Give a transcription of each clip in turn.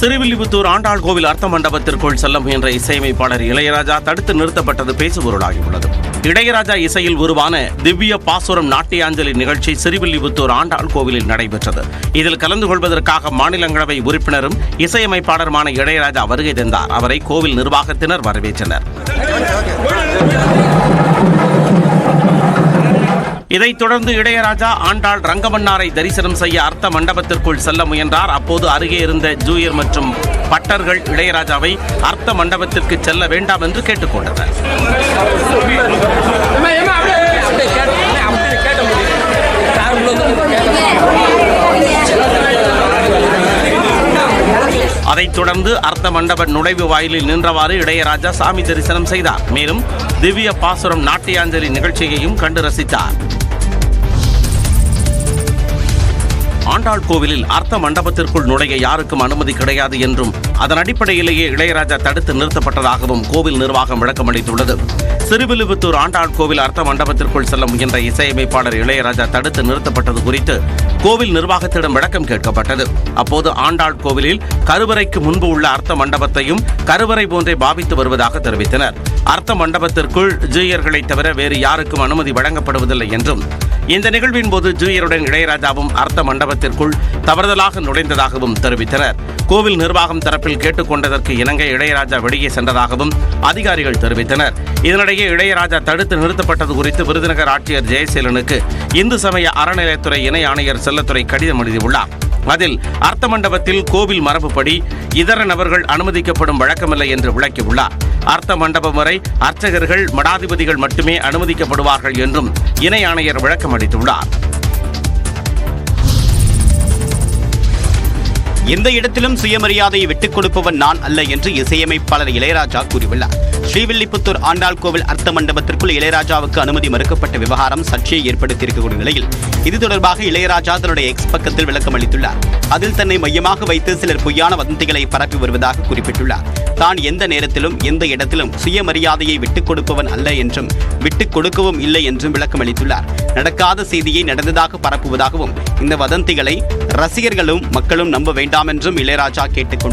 சிறுவில்லிபுத்தூர் ஆண்டாள் கோவில் அர்த்த மண்டபத்திற்குள் செல்ல முயன்ற இசையமைப்பாளர் இளையராஜா தடுத்து நிறுத்தப்பட்டது பேசுபொருளாகியுள்ளது. இளையராஜா இசையில் உருவான திவ்ய பாசுரம் நாட்டியாஞ்சலி நிகழ்ச்சி சிறுவில்லிபுத்தூர் ஆண்டாள் கோவிலில் நடைபெற்றது. இதில் கலந்து கொள்வதற்காக மாநிலங்களவை உறுப்பினரும் இசையமைப்பாளருமான இளையராஜா வருகை தந்தார். அவரை கோவில் நிர்வாகத்தினர் வரவேற்றனர். இதைத் தொடர்ந்து இளையராஜா ஆண்டாள் ரங்கமன்னாரை தரிசனம் செய்ய அர்த்த மண்டபத்திற்குள் செல்ல முயன்றார். அப்போது அருகே இருந்த ஜூயர் மற்றும் பட்டர்கள் இளையராஜாவை அர்த்த மண்டபத்திற்கு செல்ல வேண்டாம் என்று கேட்டுக்கொண்டனர். அதைத் தொடர்ந்து அர்த்த மண்டப நுழைவு வாயிலில் நின்றவாறு இளையராஜா சாமி தரிசனம் செய்தார். மேலும் திவ்ய பாசுரம் நாட்டியாஞ்சலி நிகழ்ச்சியையும் கண்டு ரசித்தார். ஆண்டாள் கோவிலில் அர்த்த மண்டபத்திற்குள் நுழைய யாருக்கும் அனுமதி கிடையாது என்றும் அதன் அடிப்படையிலேயே இளையராஜா தடுத்து நிறுத்தப்பட்டதாகவும் கோவில் நிர்வாகம் விளக்கமளித்துள்ளது. சிறுவில்லிபுத்தூர் ஆண்டாள் கோவில் அர்த்த மண்டபத்திற்குள் செல்ல முயன்ற இசையமைப்பாளர் இளையராஜா தடுத்து நிறுத்தப்பட்டது குறித்து கோவில் நிர்வாகத்திடம் விளக்கம் கேட்கப்பட்டது. அப்போது ஆண்டாள் கோவிலில் கருவறைக்கு முன்பு உள்ள அர்த்த மண்டபத்தையும் கருவறை போன்றே பாவித்து வருவதாக தெரிவித்தனர். அர்த்த மண்டபத்திற்குள் ஜீயர்களை தவிர வேறு யாருக்கும் அனுமதி வழங்கப்படுவதில்லை என்றும் இந்த நிகழ்வின் போது ஜூயருடன் இளையராஜாவும் அர்த்த மண்டபத்திற்குள் தவறுதலாக நுழைந்ததாகவும் தெரிவித்தனர். கோவில் நிர்வாகம் தரப்பில் கேட்டுக்கொண்டதற்கு இணங்க இளையராஜா வெளியே சென்றதாகவும் அதிகாரிகள் தெரிவித்தனர். இதனிடையே இளையராஜா தடுத்து நிறுத்தப்பட்டது குறித்து விருதுநகர் ஆட்சியர் ஜெயசீலனுக்கு இந்து சமய அறநிலையத்துறை இணை ஆணையர் செல்லத்துறை கடிதம் எழுதியுள்ளார். அதில் அர்த்த மண்டபத்தில் கோவில் மரபுப்படி இதர நபர்கள் அனுமதிக்கப்படும் வழக்கமில்லை என்று விளக்கியுள்ளார். அர்த்த மண்டபம் வரை அர்ச்சகர்கள் மடாதிபதிகள் மட்டுமே அனுமதிக்கப்படுவார்கள் என்றும் இணை ஆணையர் விளக்கம் அளித்துள்ளார். எந்த இடத்திலும் சுயமரியாதையை விட்டுக் கொடுப்பவன் நான் அல்ல என்று இசையமைப்பாளர் இளையராஜா கூறியுள்ளார். ஸ்ரீவில்லிபுத்தூர் ஆண்டாள் கோவில் அர்த்த மண்டபத்திற்குள் இளையராஜாவுக்கு அனுமதி மறுக்கப்பட்ட விவகாரம் சர்ச்சையை ஏற்படுத்தியிருக்கக்கூடிய நிலையில் இது தொடர்பாக இளையராஜா தன்னுடைய எக்ஸ் பக்கத்தில் விளக்கம் அளித்துள்ளார். அதில் தன்னை மையமாக வைத்து சிலர் பொய்யான வதந்திகளை பரப்பி வருவதாக குறிப்பிட்டுள்ளார். தான் எந்த நேரத்திலும் எந்த இடத்திலும் சுயமரியாதையை விட்டுக் கொடுப்பவன் அல்ல என்றும் விட்டுக் கொடுக்கவும் இல்லை என்றும் விளக்கம் அளித்துள்ளார் நடக்காத செய்தியை நடந்ததாக பரப்புவதாகவும் இந்த வதந்திகளை ரசிகர்களும் மக்களும் நம்ப வேண்டாம் என்றும் இளையராஜா கேட்டுக்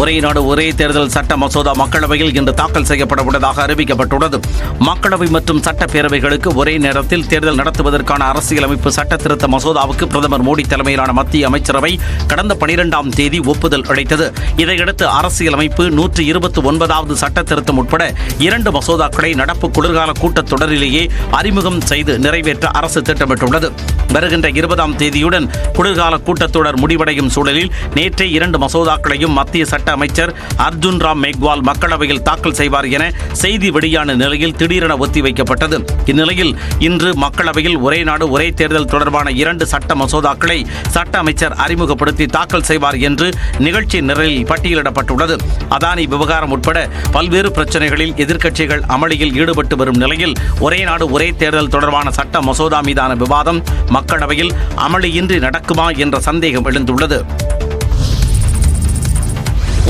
ஒரே நாடு ஒரே தேர்தல் சட்ட மசோதா மக்களவையில் இன்று தாக்கல் செய்யப்பட உள்ளதாக அறிவிக்கப்பட்டுள்ளது. மக்களவை மற்றும் சட்டப்பேரவைகளுக்கு ஒரே நேரத்தில் தேர்தல் நடத்துவதற்கான அரசியலமைப்பு சட்ட திருத்த மசோதாவுக்கு பிரதமர் மோடி தலைமையிலான மத்திய அமைச்சரவை கடந்த பனிரெண்டாம் தேதி ஒப்புதல் அளித்தது. இதையடுத்து அரசியலமைப்பு நூற்றி இருபத்தி ஒன்பதாவது சட்ட திருத்தம் உட்பட இரண்டு மசோதாக்களை நடப்பு குளிர்கால கூட்டத்தொடரிலேயே அறிமுகம் செய்து நிறைவேற்ற அரசு திட்டமிட்டுள்ளது. வருகின்ற இருபதாம் தேதியுடன் குளிர்கால கூட்டத்தொடர் முடிவடையும் சூழலில் நேற்றே இரண்டு மசோதாக்களையும் மத்திய சட்ட அமைச்சர் அர்ஜுன் ராம் மேக்வால் மக்களவையில் தாக்கல் செய்வார் என செய்தி வெளியான நிலையில் திடீரென ஒத்திவைக்கப்பட்டது. இந்நிலையில் இன்று மக்களவையில் ஒரே நாடு ஒரே தேர்தல் தொடர்பான இரண்டு சட்ட மசோதாக்களை சட்ட அமைச்சர் அறிமுகப்படுத்தி தாக்கல் செய்வார் என்று நிகழ்ச்சி நிரலில் பட்டியலிடப்பட்டுள்ளது. அதானி விவகாரம் உட்பட பல்வேறு பிரச்சனைகளில் எதிர்க்கட்சிகள் அமளியில் ஈடுபட்டு வரும் நிலையில் ஒரே நாடு ஒரே தேர்தல் தொடர்பான சட்ட மசோதா மீதான விவாதம் மக்களவையில் அமளியின்றி நடக்குமா என்ற சந்தேகம் எழுந்துள்ளது.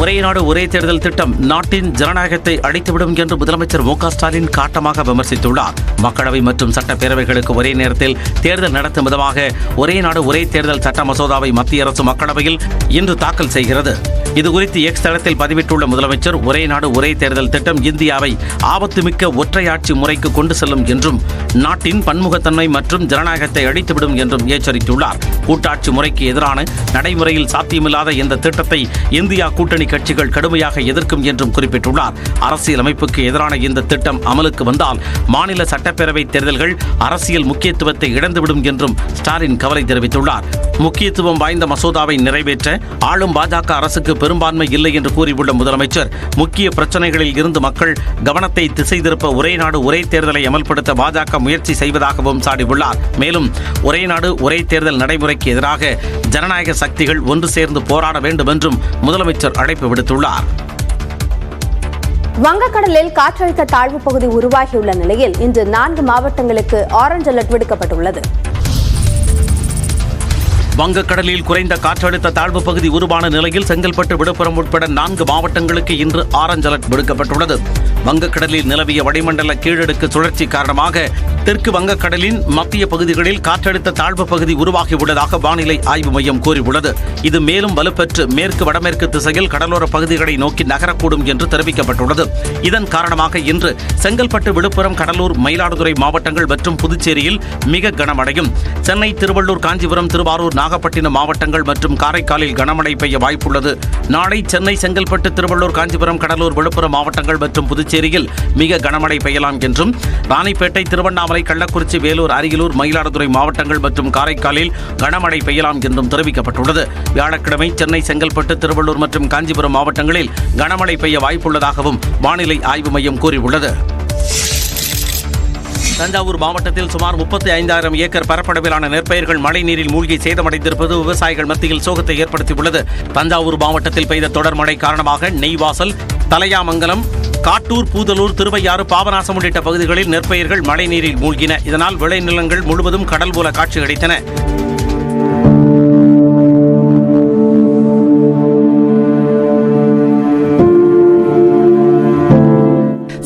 ஒரே நாடு ஒரே தேர்தல் திட்டம் நாட்டின் ஜனநாயகத்தை அழித்துவிடும் என்று முதலமைச்சர் மு ஸ்டாலின் காட்டமாக விமர்சித்துள்ளார். மக்களவை மற்றும் சட்டப்பேரவைகளுக்கு ஒரே நேரத்தில் தேர்தல் நடத்தும் விதமாக ஒரே நாடு ஒரே தேர்தல் சட்ட மசோதாவை மத்திய அரசு மக்களவையில் இன்று தாக்கல் செய்கிறது. இதுகுறித்து எக்ஸ் தளத்தில் பதிவிட்டுள்ள முதலமைச்சர் ஒரே நாடு ஒரே தேர்தல் திட்டம் இந்தியாவை ஆபத்துமிக்க ஒற்றையாட்சி முறைக்கு கொண்டு செல்லும் என்றும் நாட்டின் பன்முகத்தன்மை மற்றும் ஜனநாயகத்தை அழித்துவிடும் என்றும் எச்சரித்துள்ளார். கூட்டாட்சி முறைக்கு எதிரான நடைமுறையில் சாத்தியமில்லாத இந்த திட்டத்தை இந்தியா கூட்டணி கட்சிகள் கடுமையாக எதிர்க்கும் என்றும் குறிப்பிட்டுள்ளார். அரசியலமைப்புக்கு எதிரான இந்த திட்டம் அமலுக்கு வந்தால் மாநில சட்டப்பேரவை தேர்தல்கள் அரசியல் முக்கியத்துவத்தை இழந்துவிடும் என்றும் ஸ்டாலின் கவலை தெரிவித்துள்ளார். முக்கியத்துவம் வாய்ந்த மசோதாவை நிறைவேற்ற ஆளும் பாஜக அரசுக்கு பெரும்பான்மை இல்லை என்று கூறியுள்ள முதலமைச்சர் முக்கிய பிரச்சனைகளில் இருந்து மக்கள் கவனத்தை திசை திருப்ப ஒரே நாடு ஒரே தேர்தலை அமல்படுத்த பாஜக முயற்சி செய்வதாகவும் சாடியுள்ளார். மேலும் ஒரே நாடு ஒரே தேர்தல் நடைமுறைக்கு எதிராக ஜனநாயக சக்திகள் ஒன்று சேர்ந்து போராட வேண்டும் என்றும் முதலமைச்சர் அழைப்பு விடுத்துள்ளார். வங்கக்கடலில் காற்றழுத்த தாழ்வு பகுதி உருவாகியுள்ள நிலையில் இன்று நான்கு மாவட்டங்களுக்கு ஆரஞ்ச் அலர்ட் விடுக்கப்பட்டுள்ளது. வங்கக்கடலில் குறைந்த காற்றழுத்த தாழ்வு பகுதி உருவான நிலையில் செங்கல்பட்டு விழுப்புரம் உட்பட நான்கு மாவட்டங்களுக்கு இன்று ஆரஞ்ச் அலர்ட் விடுக்கப்பட்டுள்ளது. வங்கக்கடலில் நிலவிய வளிமண்டல கீழடுக்கு சுழற்சி காரணமாக தெற்கு வங்கக்கடலின் மத்திய பகுதிகளில் காற்றழுத்த தாழ்வு பகுதி உருவாகியுள்ளதாக வானிலை ஆய்வு மையம் கூறியுள்ளது. இது மேலும் வலுப்பெற்று மேற்கு வடமேற்கு திசையில் கடலோர பகுதிகளை நோக்கி நகரக்கூடும் என்று தெரிவிக்கப்பட்டுள்ளது. இதன் காரணமாக இன்று செங்கல்பட்டு விழுப்புரம் கடலூர் மயிலாடுதுறை மாவட்டங்கள் மற்றும் புதுச்சேரியில் மிக கனமடையும் சென்னை திருவள்ளூர் காஞ்சிபுரம் திருவாரூர் நாகப்பட்டினம் மாவட்டங்கள் மற்றும் காரைக்காலில் கனமழை பெய்ய வாய்ப்புள்ளது. நாளை சென்னை செங்கல்பட்டு திருவள்ளூர் காஞ்சிபுரம் கடலூர் விழுப்புரம் மாவட்டங்கள் மற்றும் புதுச்சேரியில் மிக கனமழை பெய்யலாம் என்றும் ராணிப்பேட்டை திருவண்ணாமலை கள்ளக்குறிச்சி வேலூர் அரியலூர் மயிலாடுதுறை மாவட்டங்கள் மற்றும் காரைக்காலில் கனமழை பெய்யலாம் என்றும் தெரிவிக்கப்பட்டுள்ளது. வியாழக்கிழமை சென்னை செங்கல்பட்டு திருவள்ளூர் மற்றும் காஞ்சிபுரம் மாவட்டங்களில் கனமழை பெய்ய வாய்ப்புள்ளதாகவும் வானிலை ஆய்வு மையம் கூறியுள்ளது. தஞ்சாவூர் மாவட்டத்தில் சுமார் முப்பத்தி ஐந்தாயிரம் ஏக்கர் பரப்பளவிலான நெற்பயிர்கள் மழைநீரில் மூழ்கி சேதமடைந்திருப்பது விவசாயிகள் மத்தியில் சோகத்தை ஏற்படுத்தியுள்ளது. தஞ்சாவூர் மாவட்டத்தில் பெய்த தொடர் மழை காரணமாக நெய்வாசல் தலையாமங்கலம் காட்டூர் பூதலூர் திருவையாறு பாபநாசம் உள்ளிட்ட பகுதிகளில் நெற்பயிர்கள் மழைநீரில் மூழ்கின. இதனால் விளைநிலங்கள் முழுவதும் கடல் போல காட்சியளித்தன.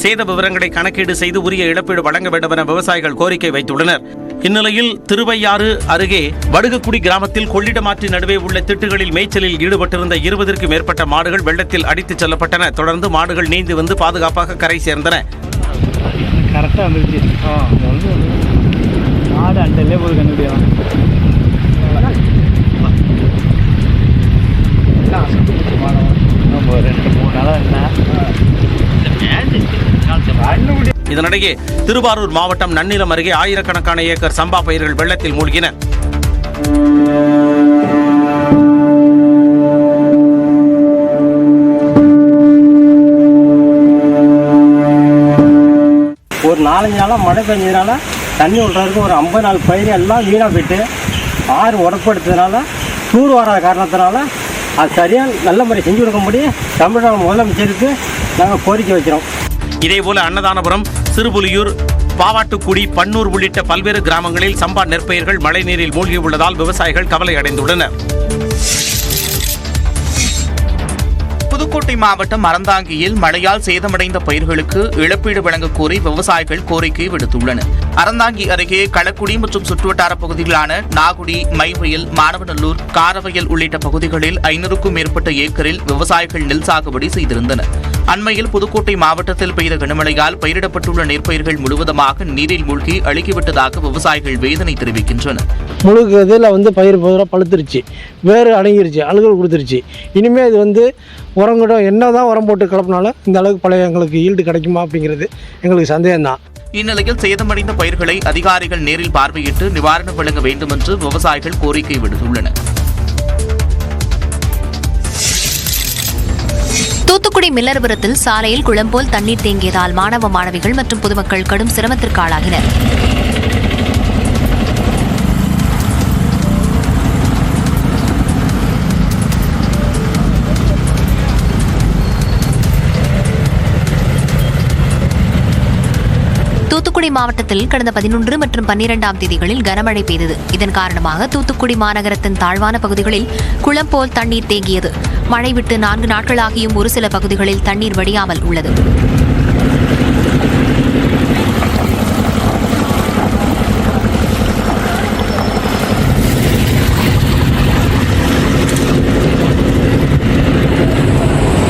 சேத விவரங்களை கணக்கீடு செய்து உரிய இழப்பீடு வழங்க வேண்டும் என விவசாயிகள் கோரிக்கை வைத்துள்ளனர். இந்நிலையில் திருவையாறு அருகே வடுகுக்குடி கிராமத்தில் கொள்ளிடமாற்றி நடுவே உள்ள திட்டுகளில் மேய்ச்சலில் ஈடுபட்டிருந்த இருபதற்கும் மேற்பட்ட மாடுகள் வெள்ளத்தில் அடித்துச் செல்லப்பட்டன. தொடர்ந்து மாடுகள் நீந்தி வந்து பாதுகாப்பாக கரை சேர்ந்தன. கரெக்டாக வந்துருச்சு. மாடு அண்டல்லே போய் கண்டுபிடிக்கலாம் ரெண்டு மூணு நாளாக என்ன? இதனிடையே திருவாரூர் மாவட்டம் நன்னிலம் அருகே ஆயிரக்கணக்கான ஏக்கர் சம்பா பயிர்கள் வெள்ளத்தில் மூழ்கின. ஒரு நாலஞ்சு நாளாக மழை பெஞ்சதுனால தண்ணி விட்றதுக்கு ஒரு ஐம்பது நாள் பயிர் எல்லாம் வீணாக போயிட்டு ஆறு உடப்படுத்ததுனால தூர் வராத காரணத்தினால அது சரியாக நல்ல முறை செஞ்சு கொடுக்கும்படி தமிழக முதலமைச்சருக்கு நாங்கள் கோரிக்கை வைக்கிறோம். இதேபோல அன்னதானபுரம் சிறுபுலியூர் பாவாட்டுக்குடி பன்னூர் உள்ளிட்ட பல்வேறு கிராமங்களில் சம்பா நெற்பயிர்கள் மழைநீரில் மூழ்கியுள்ளதால் விவசாயிகள் கவலை அடைந்துள்ளனர். புதுக்கோட்டை மாவட்டம் அறந்தாங்கியில் மழையால் சேதமடைந்த பயிர்களுக்கு இழப்பீடு வழங்கக் கோரி விவசாயிகள் கோரிக்கை விடுத்துள்ளனர். அறந்தாங்கி அருகே களக்குடி மற்றும் சுற்றுவட்டார பகுதிகளான நாகுடி மைவயல் மானவநல்லூர் காரவயல் உள்ளிட்ட பகுதிகளில் ஐநூறுக்கும் மேற்பட்ட ஏக்கரில் விவசாயிகள் நெல் சாகுபடி செய்திருந்தனர். அண்மையில் புதுக்கோட்டை மாவட்டத்தில் பெய்த கனமழையால் பயிரிடப்பட்டுள்ள நெற்பயிர்கள் முழுவதுமாக நீரில் மூழ்கி அழுகிவிட்டதாக விவசாயிகள் வேதனை தெரிவிக்கின்றனர். முழுக்க இதில் வந்து பயிர் பூரா பழுத்துருச்சு. வேறு அடங்கிருச்சு அழுகல் கொடுத்துருச்சு. இனிமேல் இது வந்து உரங்கிடும் என்ன தான் உரம் போட்டு கிளப்பினாலும் இந்த அளவுக்கு பழைய எங்களுக்கு ஈல்டு கிடைக்குமா அப்படிங்கிறது எங்களுக்கு சந்தேகம்தான். இந்நிலையில் சேதமடைந்த பயிர்களை அதிகாரிகள் நேரில் பார்வையிட்டு நிவாரணம் வழங்க வேண்டும் என்று விவசாயிகள் கோரிக்கை விடுத்துள்ளனர். தூத்துக்குடி மில்லர்புரத்தில் சாலையில் குளம் போல் தண்ணீர் தேங்கியதால் மாணவ மாணவிகள் மற்றும் பொதுமக்கள் கடும் சிரமத்திற்கு ஆளாகினர். தூத்துக்குடி மாவட்டத்தில் கடந்த பதினொன்று மற்றும் பன்னிரெண்டாம் தேதிகளில் கனமழை பெய்தது. இதன் காரணமாக தூத்துக்குடி மாநகரத்தின் தாழ்வான பகுதிகளில் குளம் போல் தண்ணீர் தேங்கியது. மழை விட்டு நான்கு நாட்களாகியும் ஒரு சில பகுதிகளில் தண்ணீர் வடியாமல் உள்ளது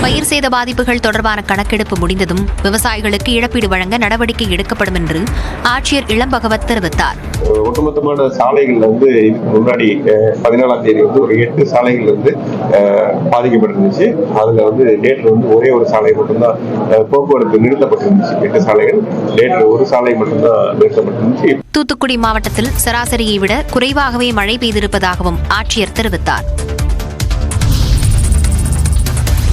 பயிர் சேத பாதிப்புகள் தொடர்பான கணக்கெடுப்பு முடிந்ததும் விவசாயிகளுக்கு இழப்பீடு வழங்க நடவடிக்கை எடுக்கப்படும் என்று ஆட்சியர் இளம்பகவத் தெரிவித்தார். ஒட்டுமொத்தமான சாலைகள்ல வந்து இதுக்கு முன்னாடி பதினாலாம் தேதி வந்து ஒரு எட்டு சாலைகள் வந்து பாதிக்கப்பட்டிருந்துச்சு. அதுல வந்து நேற்று வந்து ஒரே ஒரு சாலை மட்டும்தான் போக்குவரத்து நிறுத்தப்பட்டிருந்துச்சு. எட்டு சாலைகள். நேற்று ஒரு சாலை மட்டும்தான் நிறுத்தப்பட்டிருந்துச்சு. தூத்துக்குடி மாவட்டத்தில் சராசரியை விட குறைவாகவே மழை பெய்திருப்பதாகவும் ஆட்சியர் தெரிவித்தார்.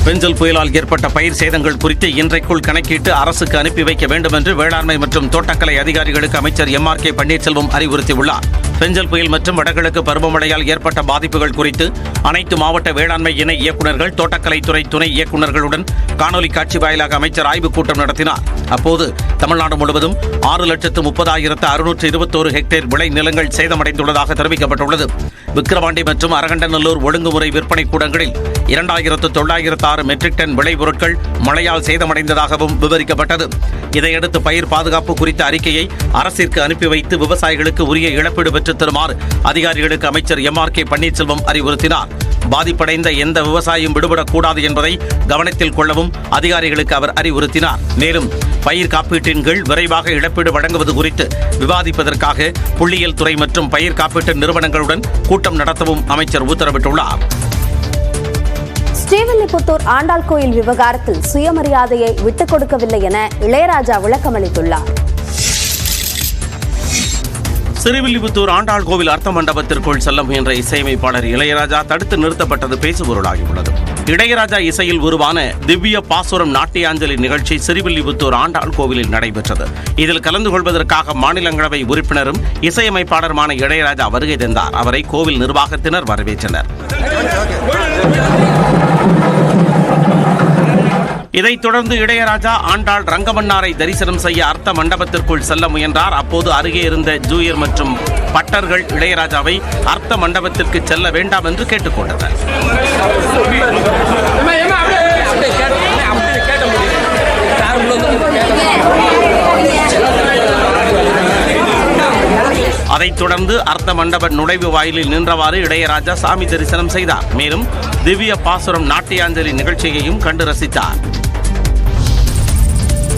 பெஞ்சல் புயலால் ஏற்பட்ட பயிர் சேதங்கள் குறித்து இன்றைக்குள் கணக்கிட்டு அரசுக்கு அனுப்பி வைக்க வேண்டும் என்று வேளாண்மை மற்றும் தோட்டக்கலை அதிகாரிகளுக்கு அமைச்சர் எம் ஆர் கே பன்னீர்செல்வம் அறிவுறுத்தியுள்ளார். பெஞ்சல் புயல் மற்றும் வடகிழக்கு பருவமழையால் ஏற்பட்ட பாதிப்புகள் குறித்து அனைத்து மாவட்ட வேளாண்மை இணை இயக்குநர்கள் தோட்டக்கலைத்துறை துணை இயக்குநர்களுடன் காணொலி காட்சி வாயிலாக அமைச்சர் ஆய்வுக் கூட்டம் நடத்தினார். அப்போது தமிழ்நாடு முழுவதும் ஆறு லட்சத்து முப்பதாயிரத்து அறுநூற்று இருபத்தோரு ஹெக்டேர் விளை நிலங்கள் சேதமடைந்துள்ளதாக தெரிவிக்கப்பட்டுள்ளது. விக்கிரவாண்டி மற்றும் அரகண்டநல்லூர் ஒழுங்குமுறை விற்பனை கூடங்களில் இரண்டாயிரத்து தொள்ளாயிரத்து ஆறு மெட்ரிக் டன் விளைபொருட்கள் மழையால் சேதமடைந்ததாகவும் விவரிக்கப்பட்டது. இதையடுத்து பயிர் பாதுகாப்பு குறித்த அறிக்கையை அரசிற்கு அனுப்பி வைத்து விவசாயிகளுக்கு உரிய இழப்பீடு பெற்றுத் தருமாறு அதிகாரிகளுக்கு அமைச்சர் எம் ஆர் கே பன்னீர்செல்வம் அறிவுறுத்தினார். பாதிப்படைந்த எந்த விவசாயியும் விடுபடக்கூடாது என்பதை கவனத்தில் கொள்ளவும் அதிகாரிகளுக்கு அவர் அறிவுறுத்தினார். மேலும் பயிர் காப்பீட்டின் கீழ் விரைவாக இழப்பீடு வழங்குவது குறித்து விவாதிப்பதற்காக புள்ளியியல் துறை மற்றும் பயிர் காப்பீட்டு நிறுவனங்களுடன் கூட்டம் நடத்தவும் அமைச்சர் உத்தரவிட்டுள்ளார். ஸ்ரீவில்லிபுத்தூர் ஆண்டாள் கோயில் விவகாரத்தில் சுயமரியாதையை விட்டுக் கொடுக்கவில்லை என இளையராஜா விளக்கமளித்துள்ளார். சிறுவில்லிபுத்தூர் ஆண்டாள் கோவில் அர்த்த மண்டபத்திற்குள் செல்ல முயன்ற இசையமைப்பாளர் இளையராஜா தடுத்து நிறுத்தப்பட்டது பேசுபொருளாகியுள்ளது இளையராஜா இசையில் உருவான திவ்ய பாசுரம் நாட்டியாஞ்சலி நிகழ்ச்சி சிறுவில்லிபுத்தூர் ஆண்டாள் கோவிலில் நடைபெற்றது. இதில் கலந்து கொள்வதற்காக மாநிலங்களவை உறுப்பினரும் இசையமைப்பாளருமான இளையராஜா வருகை தந்தார். அவரை கோவில் நிர்வாகத்தினர் வரவேற்றனர். இதைத் தொடர்ந்து இளையராஜா ஆண்டாள் ரங்கமன்னாரை தரிசனம் செய்ய அர்த்த மண்டபத்திற்குள் செல்ல முயன்றார். அப்போது அருகே இருந்த ஜூயர் மற்றும் பட்டர்கள் இளையராஜாவை அர்த்த மண்டபத்திற்கு செல்ல வேண்டாம் என்று கேட்டுக்கொண்டனர் அதைத் தொடர்ந்து அர்த்த மண்டப நுழைவு வாயிலில் நின்றவாறு இளையராஜா சாமி தரிசனம் செய்தார். மேலும் திவ்ய பாசுரம் நாட்டியாஞ்சலி நிகழ்ச்சியையும் கண்டு ரசித்தார்.